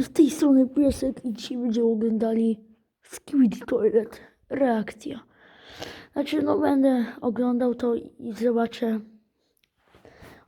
Z tej strony piesek i dzisiaj będziemy oglądali Skibidi Toilet. Reakcja. Znaczy, no będę oglądał to i zobaczę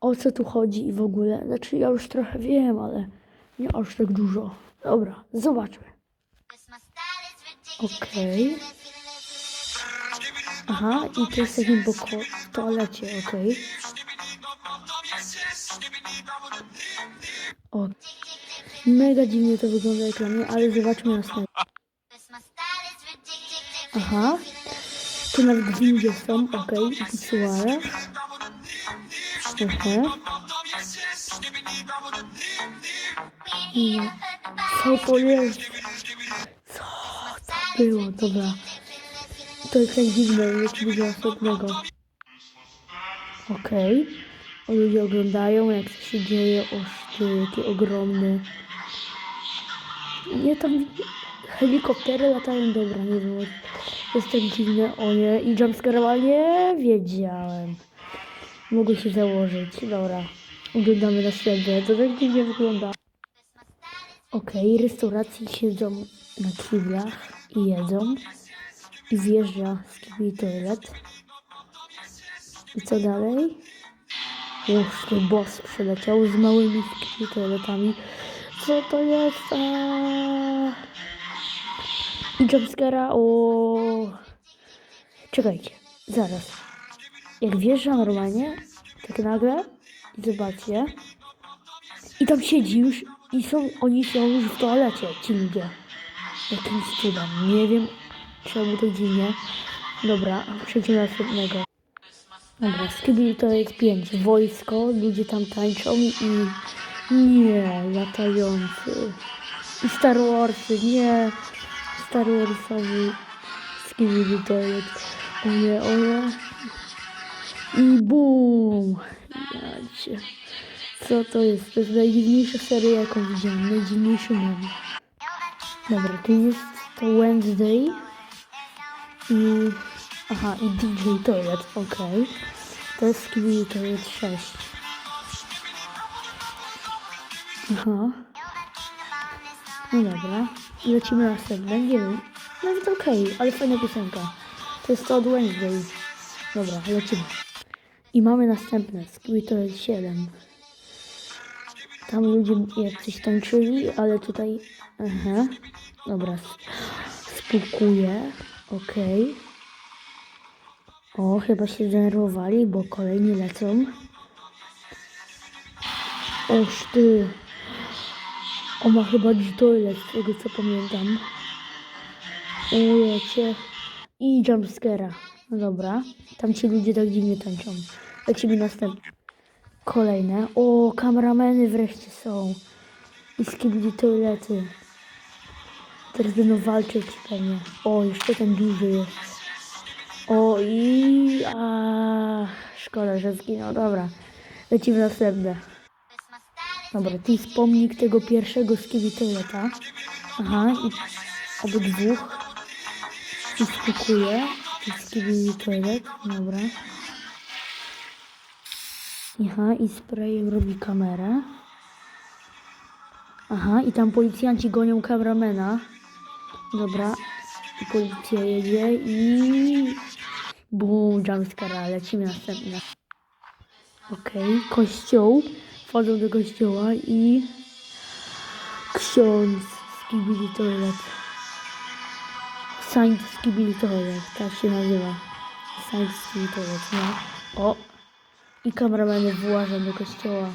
o co tu chodzi i w ogóle. Znaczy, ja już trochę wiem, ale nie aż tak dużo. Dobra, zobaczmy. Okej. Aha, i to jest takim poko w toalecie, okej. O, mega dziwnie to wygląda ekranie, ale zobaczmy następnie. Aha, tu nawet gwizdże są, okej, i pisuare. Aha. I co to jest? Co to było? Dobra. To jest tak dziwne, jeszcze będzie następnego. Okej. O, Ludzie oglądają, jak to się dzieje. Oż ty, jaki ogromny. Nie, tam helikoptery latają. Dobra, nie. To jest tak dziwne. O nie, i jumpscare'a nie wiedziałem. Mogę się założyć. Dobra. Oglądamy następne. To tak dziwnie wygląda. Okej, restauracji siedzą na kiblach i jedzą. I wjeżdża z kibli toilet. I co dalej? Już ten boss przyleciał z małymi skibli toiletami. Co to jest? Aaaa. I jumpscare'a o... Czekajcie, zaraz. Jak wjeżdża normalnie, tak nagle, zobaczcie, i tam siedzi już, i są, oni są już w toalecie, ci ludzie. Jakimś cudem, nie wiem czemu to dziwnie. Dobra, przejdźmy do następnego. Dobra, Skibidi to jest 5. Wojsko, ludzie tam tańczą i... Nie, latający. I Star Warsy, nie. Star Warsowy Skibidi to jest. O nie, o nie. I BUM! Jacie. Co to jest? To jest najdziwniejsza seria, jaką widziałem. Najdziwniejszy mem. Dobra, tu jest to Wednesday. I... Aha, i DJ Toilet, okej. To jest Skibidi Toilet 6. Aha. No dobra. Lecimy na następne, nie wiem. Nawet okej, ale fajna piosenka. To jest to od Wednesday. Dobra, lecimy. I mamy następne, Skibidi Toilet 7. Tam ludzie jak tańczyli, ale tutaj... Aha. Dobra. Spukuje. Okej. O, chyba się zdenerwowali, bo kolejni lecą. Oż ty. O, ma chyba toilet, z tego co pamiętam. Ujecie. I jumpscare'a. No dobra. Tam ci ludzie tak dziwnie tańczą. Lecimy następne. Kolejne. O, kamerameny wreszcie są. I skibidi toilety. Teraz będą walczyć pewnie. O, jeszcze ten duży jest. O i... A, szkoda, że zginął. Dobra, lecimy następne. Dobra, tu jest pomnik tego pierwszego skibitoleta. Aha, i obydwóch. I spukuje. I skibitolet. Dobra. Aha, i sprayem robi kamerę. Aha, i tam policjanci gonią kameramena. Dobra. I policja jedzie i... Bum, jumpscara, lecimy następne. Okej, kościół. Wchodzą do kościoła i... Ksiądz Skibidi Toilet. Saint Skibidi Toilet, tak się nazywa. Saint Skibidi Toilet, no. O! I kamerameny włażą do kościoła.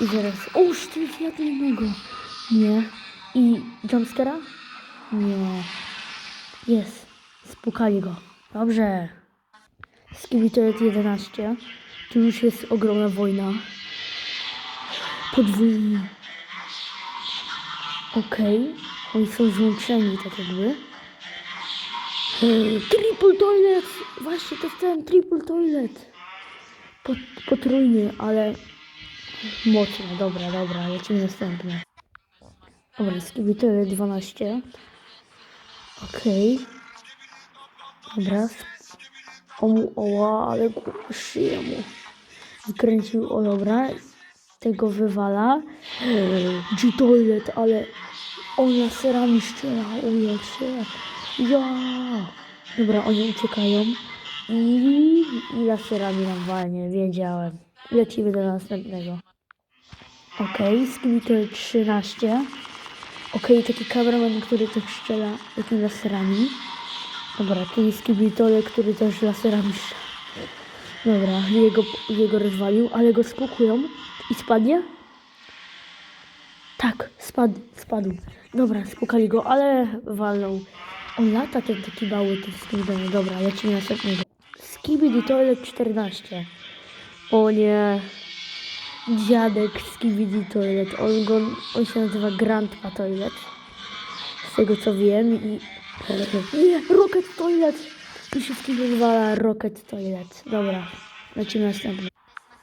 I zaraz... O, sztylet jednego! Nie. I jumpscara? Nie. Jest. Spukali go. Dobrze. Skibitolet 11. Tu już jest ogromna wojna. Podwójnie. Okej. Oni są złączeni tak jakby. Ej, triple toilet! Właśnie to jest ten triple toilet. Pot, potrójny, ale mocno. Dobra, dobra, lecimy następne. Dobra, Skibitolet 12. Okej. Dobra. O, oła, ale szyję mu. Wykręcił, o dobra. tego wywala. G-Toilet, ale on laserami strzela, uje się. Ja. Dobra, oni uciekają. I, i laserami nam walnie, wiedziałem. Lecimy do następnego. Okej, okay, Skibitoy 13. Okej, taki kameraman, który też strzela takimi laserami. Dobra, tu jest Skibitole, który też laserami. Dobra, jego, jego rozwalił, ale go spłukują i spadnie? Tak, spadł, spadł. Dobra, spukali go, ale walnął. On lata ten taki mały, ten Skibidole. Dobra, lecimy następnego. Skibidi Toilet 14. O nie. Dziadek Skibidi Toilet. On, go, on się nazywa Grandpa Toilet. Z tego co wiem i... Nie, Rocket Toilet! Tu wszystkich wywala Rocket Toilet. Dobra, lecimy następny.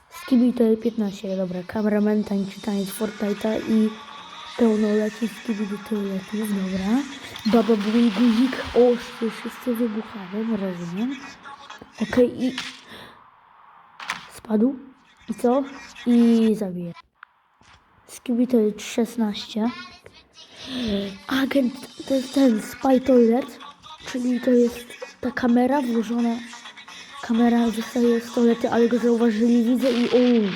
Skibidi Toilet 15. Dobra, kameraman tańczy taniec Fortnite'a i pełnoletni Skibidi Toiletów. Dobra. Baba Bój guzik. O, wszyscy wybuchają, rozumiem. Okej, i... Spadł. I co? I zabije. Skibidi 16. Agent, to jest ten Spy Toilet, czyli to jest ta kamera włożona. Kamera zostaje z toalety, ale go zauważyli, widzę i uuu.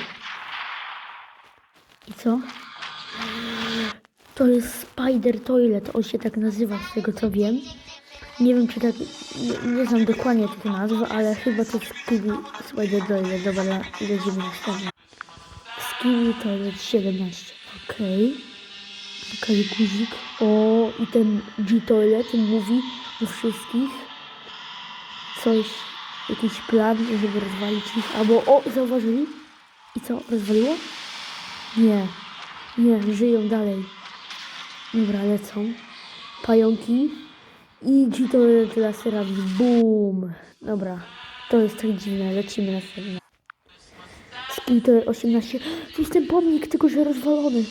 I co? To jest Spider Toilet, on się tak nazywa, z tego co wiem. Nie wiem, czy tak, nie, nie znam dokładnie tych nazw, ale chyba to jest Spider Toilet. Dobra, lecimy następnie. Skibi Toilet 17, okej. Okej, guzik. O, i ten G-Toilet mówi do wszystkich coś, jakiś plan, żeby rozwalić ich. Albo, o, zauważyli? I co, rozwaliło? Nie, nie, żyją dalej. Dobra, lecą. Pająki i G-Toilet laserami. Boom. Dobra, to jest tak dziwne, lecimy następne. Skill 18. To jest ten pomnik, tylko że rozwalony.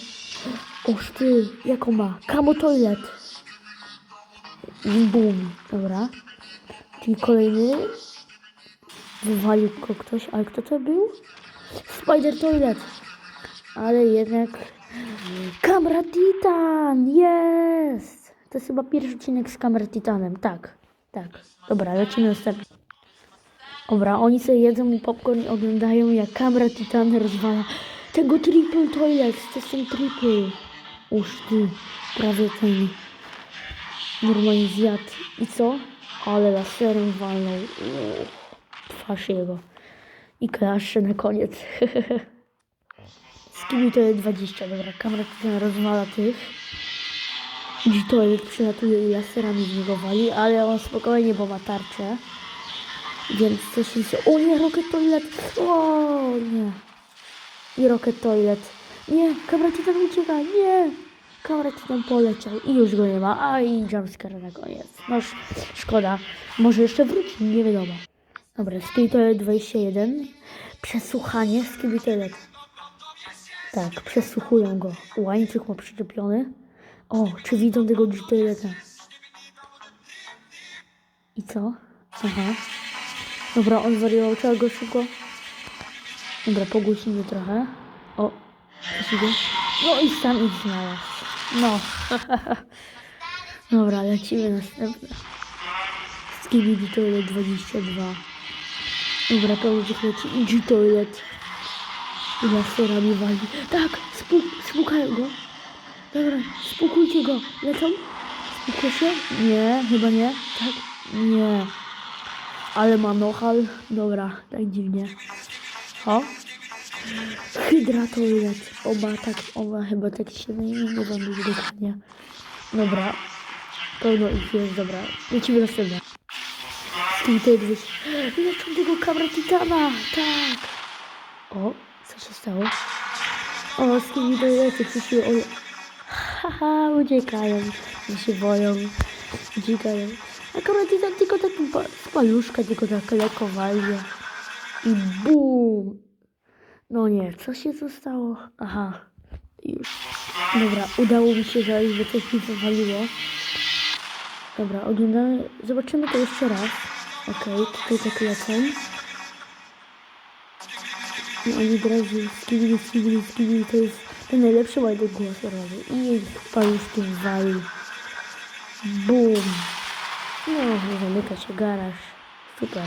Oż ty, jaką ma? Kamo toilet. Bum, dobra. Czyli kolejny. Wywalił go ktoś, ale kto to był? Spider Toilet. Ale jednak... Kamera Titan! Jest! To jest chyba pierwszy odcinek z Kamer Titanem. Tak, tak. Dobra, lecimy następny. Dobra, oni sobie jedzą popcorn i oglądają jak kamera Titan rozwala tego triple toilet. To jest ten triple. Uż ty, prawie ten normalnie zjadł. I co? Ale laserem walnął. Twarz jego. I klaszcze na koniec. Skibi to jest 20, dobra. Kamera Titan rozwala tych. G-Toilet przylatuje i laserami z niego wali, ale on spokojnie, bo ma tarczę. Więc coś się... O nie, Rocket Toilet! O nie. I Rocket Toilet. Nie, kamera Titan ucieka, nie! Kamera Titan poleciał i już go nie ma. A i jumpscare na koniec. No sz- szkoda. Może jeszcze wróci, nie wiadomo. Dobra, Skill Toilet 21. Przesłuchanie Skill Toilet. Tak, przesłuchują go. Łańcuch ma przyczepiony. O, czy widzą tego G-Toileta? I co? Aha. Dobra, on wariował, trzeba go szybko. Dobra, pogłosimy trochę. O. No i sam ich znalazł. No. Dobra, lecimy następne. Skibidi Toilet 22. Dobra, pełno tych leci. I G-Toilet. I laserami wali. Tak, spuk spukają go. Dobra, spukujcie go. Lecą? Spukuje się? Nie, chyba nie. Tak? Nie. Ale ma nohal. Dobra, tak dziwnie. O? Hydra Toilet. Oba tak, oba chyba tak się na imię, nie wiem już dokładnie. Dobra. Pełno ich jest, dobra. Lecimy następne. Skity gdzieś. Leczą tego kamera Titana. Tak. O, co się stało? O, skini Toilety przyszły. O, haha, uciekają. Nie się boją. Uciekają. A kamera Titan tylko z paluszka, tylko tak lekko walnie. I bum. No nie, co się tu stało? Aha, już. Dobra, udało mi się zajść, bo coś mi wywaliło. Dobra, oglądamy, zobaczymy to jeszcze raz. Okej, tutaj tak lecą. I oni grazi skibili, skibili, skibili, to jest ten najlepszy łajdy głos razy. I tu wali. Bum. No, zamyka się garaż. Super.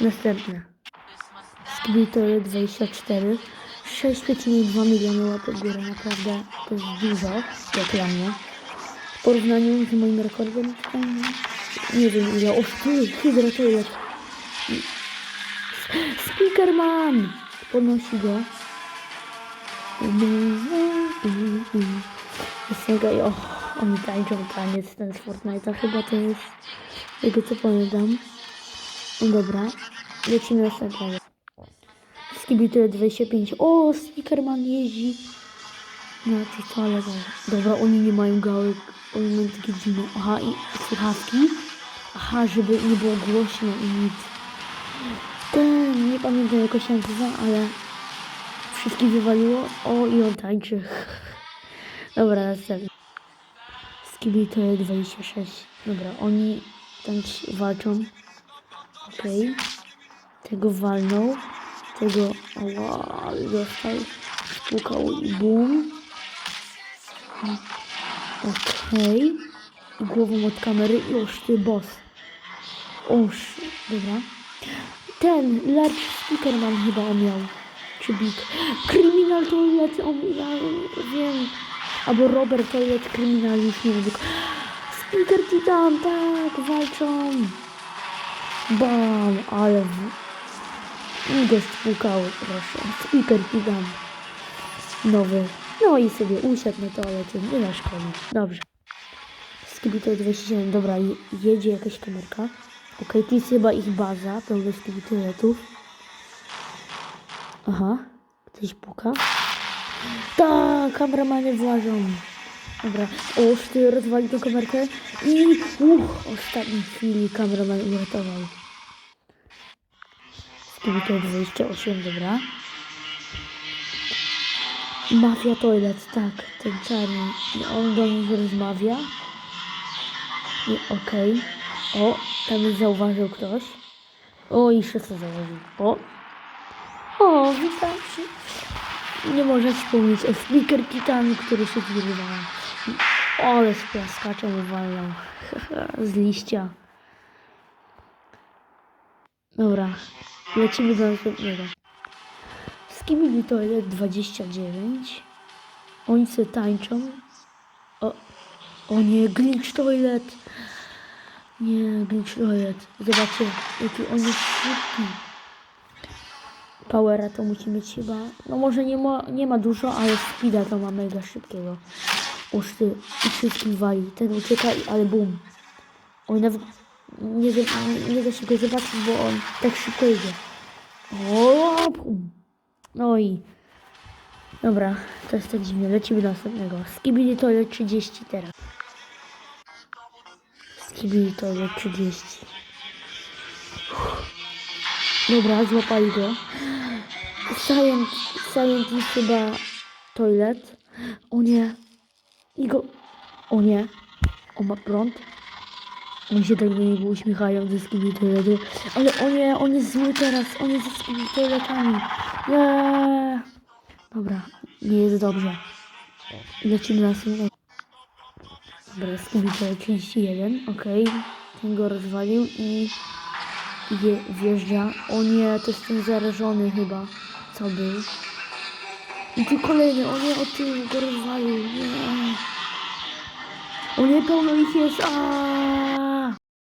Następne. Skibitory 24. 6,2 miliony łapek górę, naprawdę to jest dużo, jak dla mnie. W porównaniu z moim rekordem, nie wiem ile, o ty, hydra toilet. Speakerman! Podnosi go. Jest mega i o, oni tańczą taniec ten z Fortnite'a, chyba to jest jego co pamiętam. No dobra, lecimy następnego. Skibity 25. O, Speakerman jeździ. No, to co, ale Dobra, oni nie mają gałek. Oni mają takie dziwne. Aha, i słuchawki. Aha, żeby nie było głośno i nic. Ten, nie pamiętam jak się nazywa, ale wszystkich wywaliło. O, i on tańczy. Dobra, następny. Skibity 26. Dobra, oni tam ci walczą. Okej. Tego walnął. Tego, ała, dostał. Spukał i bum. Okej. I głową od kamery i oż ty boss. Oż, dobra. Ten, Large Speakerman chyba miał. Czy Big. Criminal Toilet, on, ja wiem. Albo Robert Toilet, Criminal, już nie wiem. Speaker Titan, tak, walczą. Bam, ale. I go proszę. Speaker Titan. Nowy. No i sobie usiadł na toalecie, nie na szkole. Dobrze. Skibito 27, dobra, je- jedzie jakaś kamerka. Okej, to jest chyba ich baza, pełno skibitoletów. Aha, ktoś puka. Tak, kameramany włażą. Dobra, oż ty rozwali tą kamerkę i uch, ostatniej chwili kameraman uratował. Skibito 28, dobra. Mafia Toilet, tak, ten czarny. I On do nich rozmawia. I okej. O, tam już zauważył ktoś. O, i jeszcze co zauważył. O. O, wystarczy. Nie można wspomnieć o Sneaker Titanu, który się zrywa. Ale z plaskaczem uwalał. z liścia. Dobra, lecimy do następnego. Skibidi Toilet 29. Oni se tańczą. O, o nie, Glitch Toilet. Nie, Glitch Toilet. Zobaczcie, jaki on jest szybki. Powera to musi mieć chyba. No może nie ma, nie ma dużo, ale speeda to ma mega szybkiego. Oż ty, i wszystkich wali. Ten ucieka, ale bum. On nawet nie, za- nie da się go zobaczyć, bo on tak szybko idzie. O. No i... Dobra, to jest tak dziwne. Lecimy do następnego. Skibidi Toilet 30 teraz. Skibidi Toilet 30. Uff. Dobra, złapali go. Scient, scientist chyba Toilet. O nie. I go... O nie. On ma prąd. Oni się tak do niego uśmiechają ze skibidi toilety. Ale o nie, on jest zły teraz. On jest ze skibidi toiletami. Nie. Dobra, nie jest dobrze. Lecimy na następnego. Dobra, skibidi toilet 31. Okej. Ten go rozwalił i... Je, wjeżdża. O nie, to jest ten zarażony chyba. Co był? I tu kolejny. O nie, o tym go rozwalił. Nie. O nie, pełno ich jest. Aaaa!